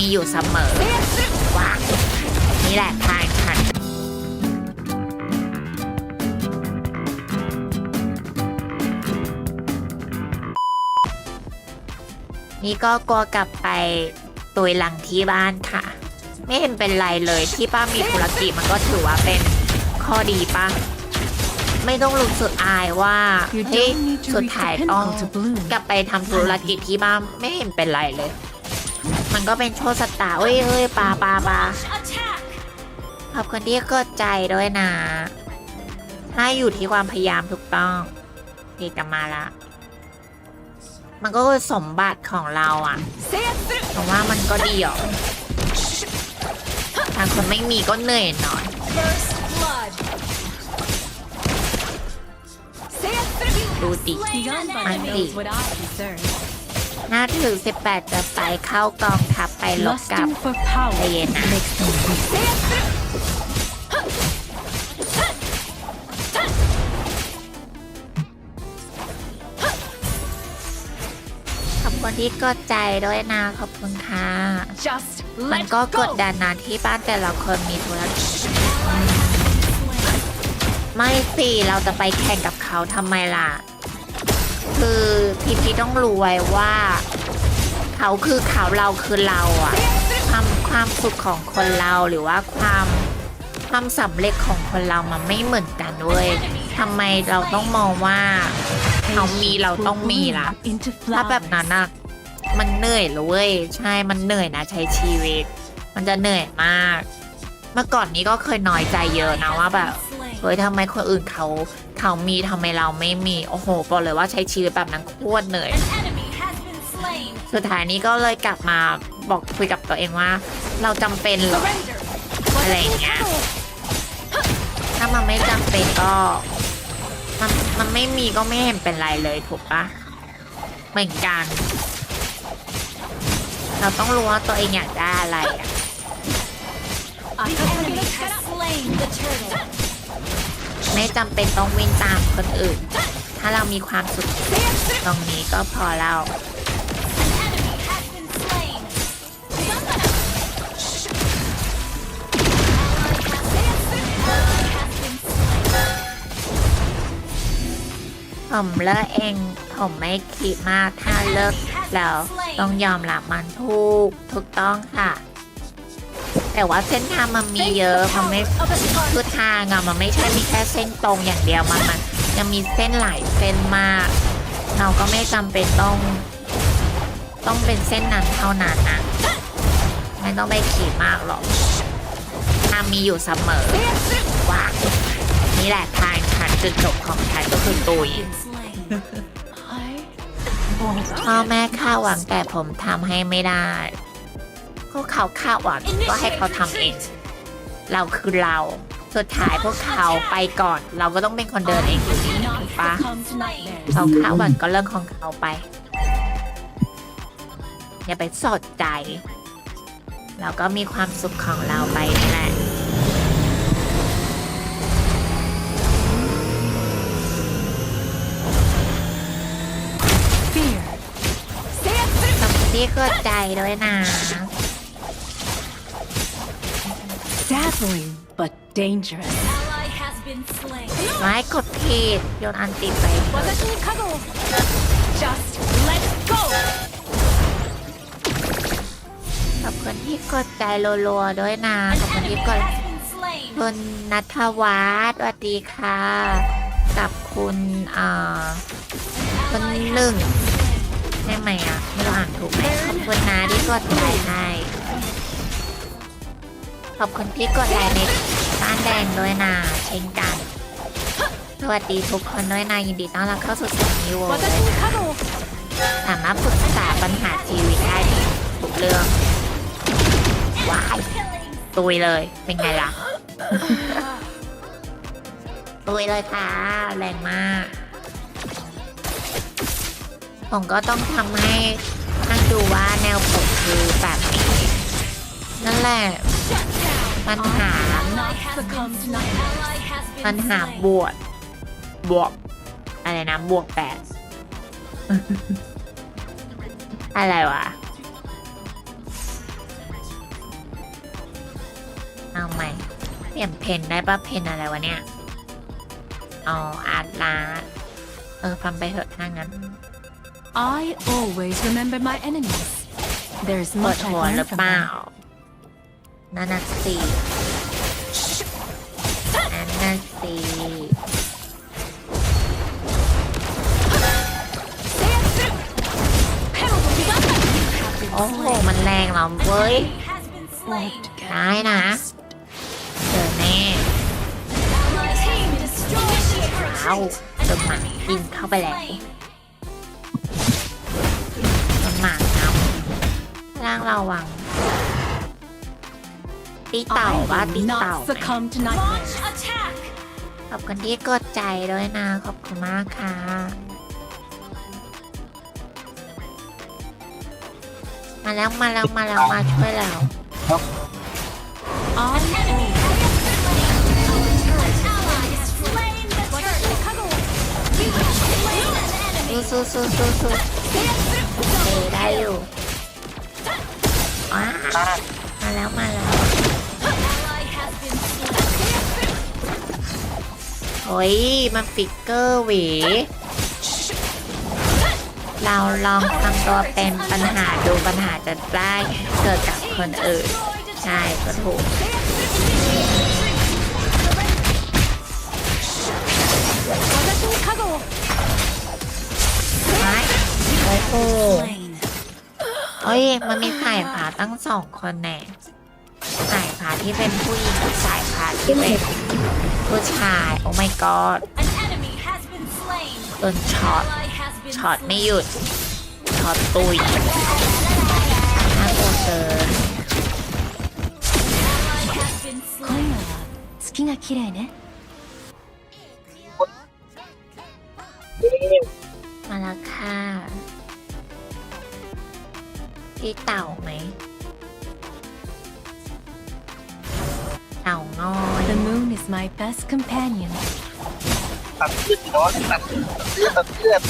มีอยู่เสมอว้านี่แหละทางฉันนี่ก็กลัวกลับไปตุยหลังที่บ้านค่ะ ไม่เห็นเป็นไรเลยที่ป้ามีธุรกิจมันก็ถือว่าเป็นข้อดีป้าไม่ต้องรู้สึกอายว่า You เฮ้ย don't need to สุด reach ท้าย the ต้อง pinnacle to bloom. กลับไปทำธุรกิจที่บ้านไม่เห็นเป็นไรเลย มันก็เป็นโชคชะตาเอ้ยเอ้ยปลาปลาปลาขอบคุณที่กดใจด้วยนะถ้าอยู่ที่ความพยายามถูกต้องดีกลับมาละ มันก็คือสมบัติของเราอะแต่ว่ามันก็ดีอะทางคนไม่มีก็เหนื่อยหน่อยดูดิ Beyond Andy. Baba หน้าถือ18 จะไปเข้ากองทัพไปลบกับ Lusting for power Diana. makes them weak. ขอบคุณที่กดใจด้วยนะขอบคุณค่ะ Just มัน let ก็กด go. ดันนะที่บ้านแต่ละคนมีธุรกิจไม่สิเราจะไปแข่งกับเขาทำไมล่ะ คือพีพีต้องรู้ไว้ว่า เขาคือเขาเราคือเราอะความความสุขของคนเราหรือว่าความความสำเร็จของคนเรามันไม่เหมือนกันเว้ยทำไมเราต้องมองว่าเขามีเราต้องมีล่ะถ้าแบบนั้นอะมันเหนื่อยเลยเว้ยใช่มันเหนื่อยนะใช้ชีวิต มันจะเหนื่อยมาก เมื่อก่อนนี้ก็เคยน้อยใจเยอะนะว่าแบบ เฮ้ยทำไมคนอื่นเขาเขามีทำไมเราไม่มี โอ้โหบอกเลยว่าใช้ชีวิตแบบนั้นโคตรเหนื่อยสุดท้ายนี้ก็เลยกลับมาบอกคุยกับตัวเองว่า เราจำเป็นเหรออะไรอย่างเงี้ยถ้ามันไม่จำเป็นก็มันมันไม่มีก็ไม่เห็นเป็นไรเลยถูกปะเหมือนกัน เราต้องรู้ว่าตัวเองอยากได้อะไรอะ ไม่จำเป็นต้องวิ่งตามคนอื่น ถ้าเรามีความสุขตรงนี้ก็พอแล้วผมเลิกเองผมไม่คิดมากถ้าเลิกแล้วต้องยอมรับมันทุกถูกต้องค่ะ แต่ว่าเส้นทางมันมีเยอะมันไม่คือทางอะมันไม่ใช่มีแค่เส้นตรงอย่างเดียวมันมันยังมีเส้นหลายเส้นมาก เราก็ไม่จำเป็นต้อง ต้องเป็นเส้นนั้นเท่านั้นนะไม่ต้องไปขีดมากหรอกทางมีอยู่เสมอว่านี่แหละทางฉันจุดจบของฉันก็คือตุย I พ่อแม่คาดหวังแต่ผมทำให้ไม่ได้พว กเขาคาดหวังก็ให้เขาทำเอง เราคือเรา สุดท้ายพวกเขาไปก่อน เราก็ต้องเป็นคนเดินเองอยู่ดี not ถูกปะ succumb to nightmares. เขาคาดหวังก็เรื่องของเขาไป อย่าไปสดใจ เราก็มีความสุขของเราไปนี่แหละ Fear ขอบคุณที่กดใจด้วยนะ dazzling but dangerous. ไม้กดผิดโยนอันติดไป Just let go. ขอบคุณที่กดใจรัวๆด้วยนะ ขอบคุณที่กดคุณนัทวัฒน์สวัสดีค่ะ กับคุณอ่าคุณหนึ่งใช่ไหมอะ ไม่รู้อ่านถูกไหมขอบคุณนะที่กดไลค์ให้ ขอบคุณที่กดไลค์ในบ้านแดงด้วยนะเช่นกัน สวัสดีทุกคนด้วยนะยินดีต้อนรับเข้าสู่สายนิวเลยสามารถปรึกษาปัญหาชีวิตได้ทุกเรื่องว้ายตุยเลยเป็นไงล่ะตุยเลยค่ะแรงมากผมก็ต้องทำให้ท่านดูว่าแนวผมคือแบบนี้นั่นแหละ ปัญหา Not succumb to nightmares. ปัญหาบวกบวก อะไรนะบวกแปด อะไรวะ เอาใหม่เปลี่ยนเพนได้ปะเพนอะไรวะเนี่ยอ๋ออาร์ตลาเออฟังไปเถอะถ้างั้น I always remember my enemies. There's ปิด much หัว I หรื learn อ from เปล่า them. นั่นน่ะสิอันนั่นสิโอ้โห มันแรงเรอเว้ย Has been slain. ได้นะ เจอแน่เอา turret. โดนหมากินเข้าไปแล้ว Slain. โดนหมางับร่างเราวัง ตีเต่า I ว่า will ตีเต่า not ไหม succumb to nightmares. attack. ขอบคุณที่กดใจด้วยนะ ขอบคุณมากค่ะ มาแล้วมาแล้วมาแล้วมาช่วยแล้ว I enemy has slain the turret. You have slain an enemy. สู้สู้สู้สู้สู้เอได้อยู่ว้ามาแล้วมาแล้ว โอ้ย มันฟิกเกอร์หวี เราลองทำตัวเป็นปัญหาดูปัญหาจะได้เกิดกับคนอื่น ใช่ก็ถูกไม้โอ้โหเอ้ย มันมีสายผาตั้งสองคนแน่ สายผาที่เป็นผู้หญิงกับสายผาที่เป็นผู้ชาย โอ้ my god An enemy has been slain. โดนช็อต Ally has been ช็อตไม่ slain. หยุด ช็อตตุยน่ากลัวเกิน Ally has been slain. 月が綺麗ね。 มาแล้วค่ะที่เต่าไหม เต่างอย The moon is my best companion. ตัดเลือดน้อยตัดเลือดตัดเลือด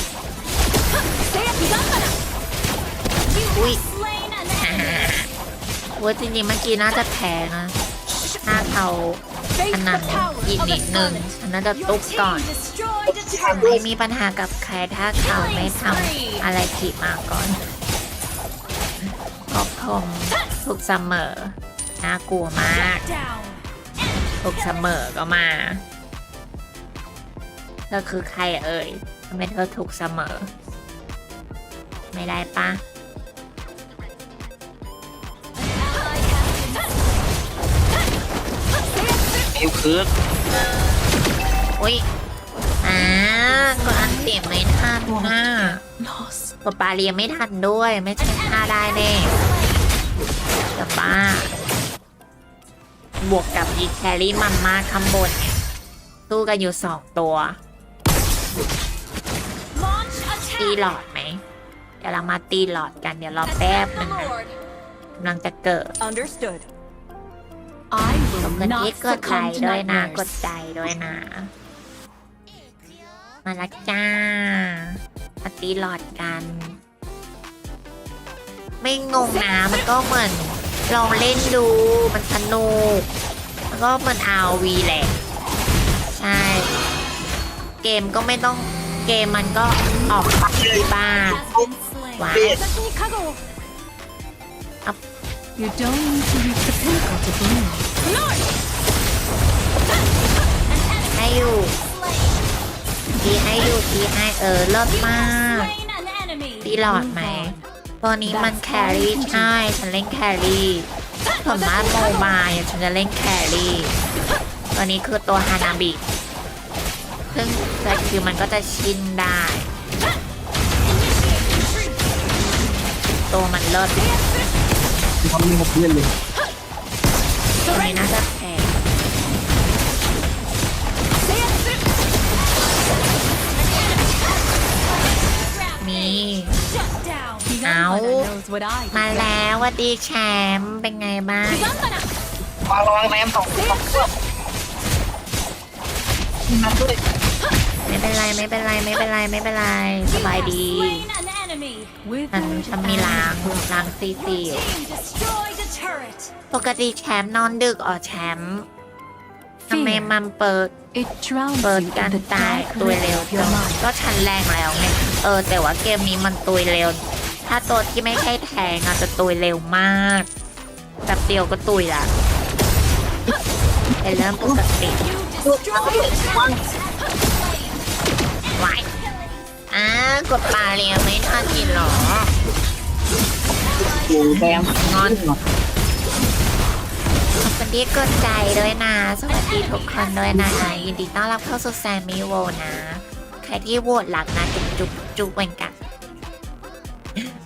อุ้ย Slain an ฮ่า enemy. ว่าจริงๆเมื่อกี้น่าจะแพ้นะถ้าเขาอันนั้นอีกนิดนึงฉันน่าจะ Your ตุ๊กก่อน team destroyed a turret. ไม่มีปัญหากับใครถ้าเขาไม่ทำอะไรผิดมาก่อนขอบผมถูกเสมอน่ากลัวมาก Down. ถูกเสมอก็มาเธอคือใครเอ่ยทำไมเธอถูกเสมอ ไม่ได้ปะ Ally has been นิ้วเคืองอุ้ยอ่าก็อันเสียงไม่ทันนะ lost. กดปลาเรียงไม่ทันด้วย ไม่ใช่ท่าได้แน่จะบ้า บวกกับอีแครี่มันมากข้างบนเนี่ยสู้กันอยู่สองตัว Launch ตี attack. หลอดไหมเดี๋ยวเรามาตีหลอดกันเดี๋ยวรอแป๊บ Attack นึ the งนะ Lord. กำลังจะเกิด Understood. I ขอบ will คุณ not ที่กดไล succumb ค์ to ด้วยนะกด nightmares. ใจด้วยนะ มาละจ้ามาตีหลอดกัน ไม่งงนะมันก็เหมือน ลองเล่นดูมันสนุกมันก็เหมันอาวีแหละ ใช่ เกมก็ไม่ต้องเกมมันก็ออกปักที่บ้าน Has been slain. ว้า You don't need to reach the pinnacle to bloom. ให้อยู่ทีให้อยู่ทีให้เออเลิศมาก Slain an enemy. ตีหลอดไหม ตัวนี้มันแครี่ใช่ ฉันเล่นแครี่ส่วนมากโมบายอะฉันจะเล่นแครี่ตัวนี้คือตัวฮานาบิซึ่งสกิลมันก็จะชินได้ ตัวมันเลิศทำให้หมดเพื่อนเลยตัวนี้น่าจะ knows what I มาแล้ววัดดีแชมป์เป็นไงบ้าง วางระวังแรมสองสองตัวนั่นด้วยไม่เป็นไรไม่เป็นไรไม่เป็นไรไม่เป็นไรสบายดี Slain an enemy. ฉันฉันมีล้างล้างซีซี Team destroyed a turret. ปกติแชมป์นอนดึกอ๋อแชมป์ทำไม Fear. มันเปิด It drowns เปิด you การ in the ตาย dark ตุย red เร็ว of จั your ง mind. ก็ชันแรงแล้วไงเออ แต่ว่าเกมนี้มันตุยเร็ว ถ้าตัวที่ไม่ใช่แทงอาจจะตุยเร็วมากแบบเดียวก็ตุยละเป็นเรื่องปกติ You destroyed the turret. ไว้อ่ากดปลาเรียวไม่ทันกินหรอโอ้แดงงอนสวัสดีกดใจด้วยนะ สวัสดีทุกคนด้วยนะยินดีต้อนรับเข้าสู่แซมมี่โวนะ ใครที่โหวตหลักนะจุ๊บจุ๊บจุ๊บเหมือนกัน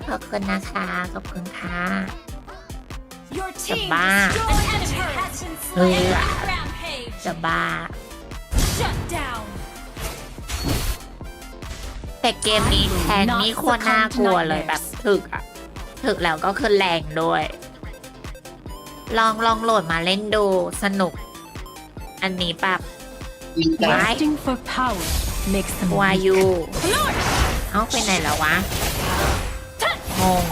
ขอบคุณนะคะ ขอบคุณค่ะ Your team Bah. destroyed the turret. Has been Ừ. slain. Rampage. จะบ้า Shut down. แต่เกมนี้แทนนี่โคตรน่ากลัวเลยแบบถึกอะถึกแล้วก็คือแรงด้วย ลองลองโหลดมาเล่นดูสนุก อันนี้แบบยิงกัน Why? Lusting for power makes them วา weak. ยูเอ้าไปไหนแล้ววะ งง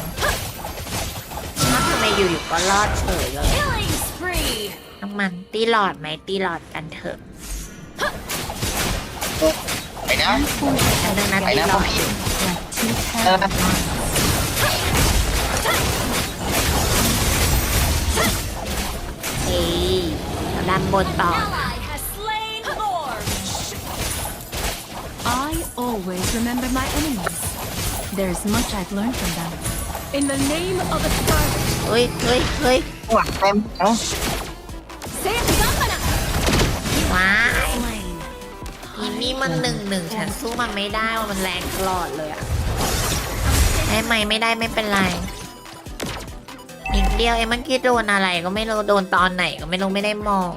ถ้าทำไมอยู่ๆก็รอดเฉยเลย Killing spree. น้ำมันตีหลอดไหมตีหลอดกันเถอะไปนะ อันนึงนะไปตีนะหลพ่ออดพี่ Like two เออ pairs of เอ้ยด้านบนต่อ Ally has slain Lord. I always remember my enemies. There's much I've learned from them. In the name of the Scarlet, เฮ้ยเฮ้ยเฮ้ยหลังเต็มเอ้า say it Zamana! ว้าย Slain. อีนี่มันหนึ่งหนึ่งฉันสู้มันไม่ได้ว่ามันแรงตลอดเลยอะได้ไหมไม่ได้ไม่เป็นไร อีกเดียวเอ็มเมื่อกี้โดนอะไรก็ไม่รู้โดนตอนไหนก็ไม่รู้ไม่ได้มอง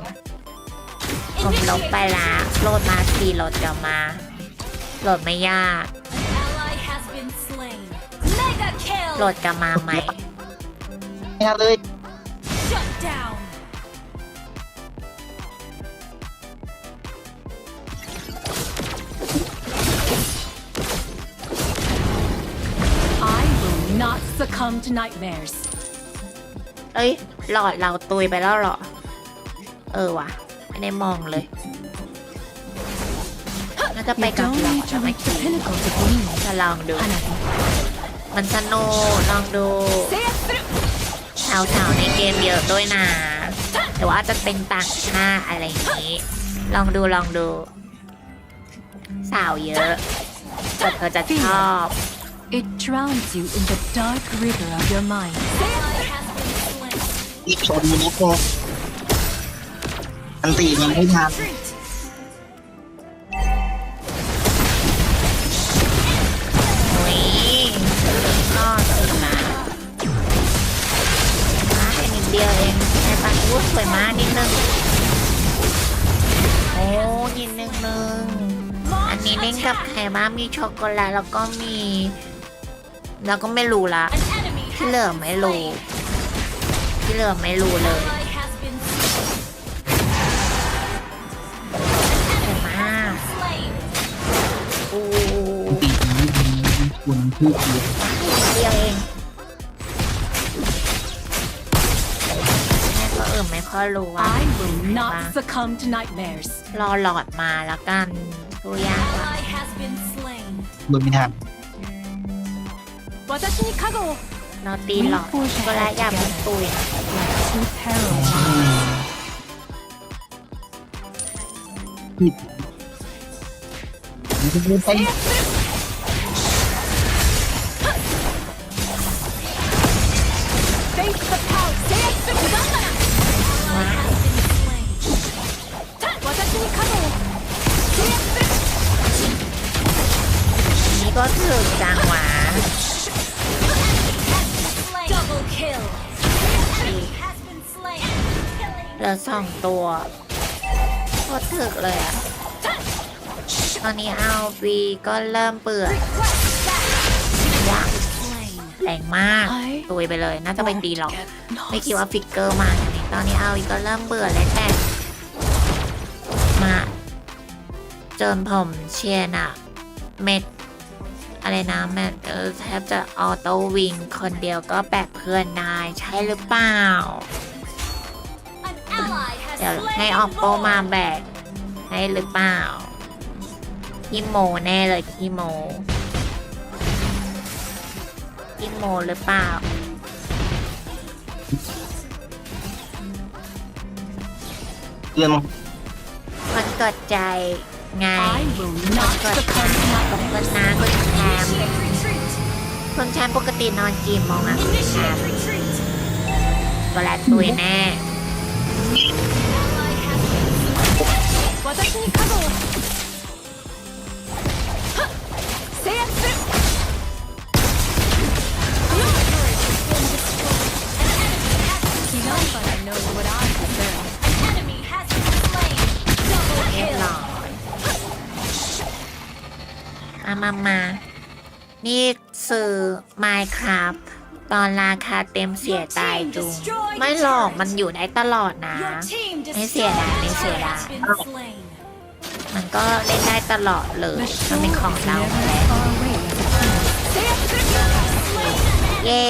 ผมลบไปละโหลดมาสี่โหลดกลับมาโหลดไม่ยาก โหล kill. ดกลับมาใหม่ ไม่ทันเลย Shut down. I will not succumb to nightmares. เอ้ย หลอดเราตุยไปแล้วเหรอ เออว่ะ ไม่ได้มองเลยน่าจะไป You กับ don't หลอ need ด to เมื่อ reach the กี้ pinnacle to glean. จะลองดู Hanabi. มันสนุกลองดู Say it through! สาวๆในเกมเยอะด้วยนะแต่ว่าจะเป็นต่างชาติอะไรอย่างนี้ ลองดูลองดู สาวเยอะแต่เธอจะชอบ It drowns you in the dark river of your mind. Ally has been slain. อีกชนมันนิดนึงอันตีมันไม่ทัน มานิดนึงโอ้นิดนึงนึงอันนี้เล่นกับใครบ้างมีช็อกโกแลตแล้วก็มี แล้วก็ไม่รู้ละที่เหลือไม่รู้ที่เหลือไม่รู้เลยมาโอ้ตีนี้มันควรพูดเยอ เออไม่ค่อยรู้ว่า I will not succumb to nightmares. รอหลอดมาแล้วกันดูยากว่ะ Ally has been slain. โดนไม่ทัน 私に加護を เราตีหลอดก็แล้วอย่าเพิ่งตุย like two parallel ผิดมันจ ก็ถึกจังหวะ Slain. Double kill. Enemy has been slain. Killing. เหลือสองตัวโคตรถึกเลยอะตอนนี้เอาบีก็เริ่มเปื่อย Request back. ยาก Slain. แรงมากตุยไปเลย น่าจะไปตีหลอก ไม่คิดว่าฟิกเกอร์มาทีนี้ตอนนี้เอาอีกก็เริ่มเบื่อแล้วแต่มาจนผมเชียร์น่ะเม็ด อะไรนะแม็ดเออแทบจะออโต้วิงคนเดียวก็แบกเพื่อนได้ใช่หรือเปล่า An ดี๋ยว slain ให้ออกโปมาแบกให้หรือเปล่าขี้โมแน่เลยขี้โมขี้โมหรือเปล่าเรื่องมันกดใจไง I will not กด succumb to my ตรงกันนะคุณแช มป์ชนแชมป์ปกตินอนกี่โมงอะก็แล้วตุยแน่มามามา นี่ซื้อ Minecraft ตอนราคาเต็มเสียตายจุงไม่หลอกมันอยู่ได้ตลอดนะ ไม่เสียดายไม่เสียดายมันก็เล่นได้ตลอดเลยมันเป็นของเราเย้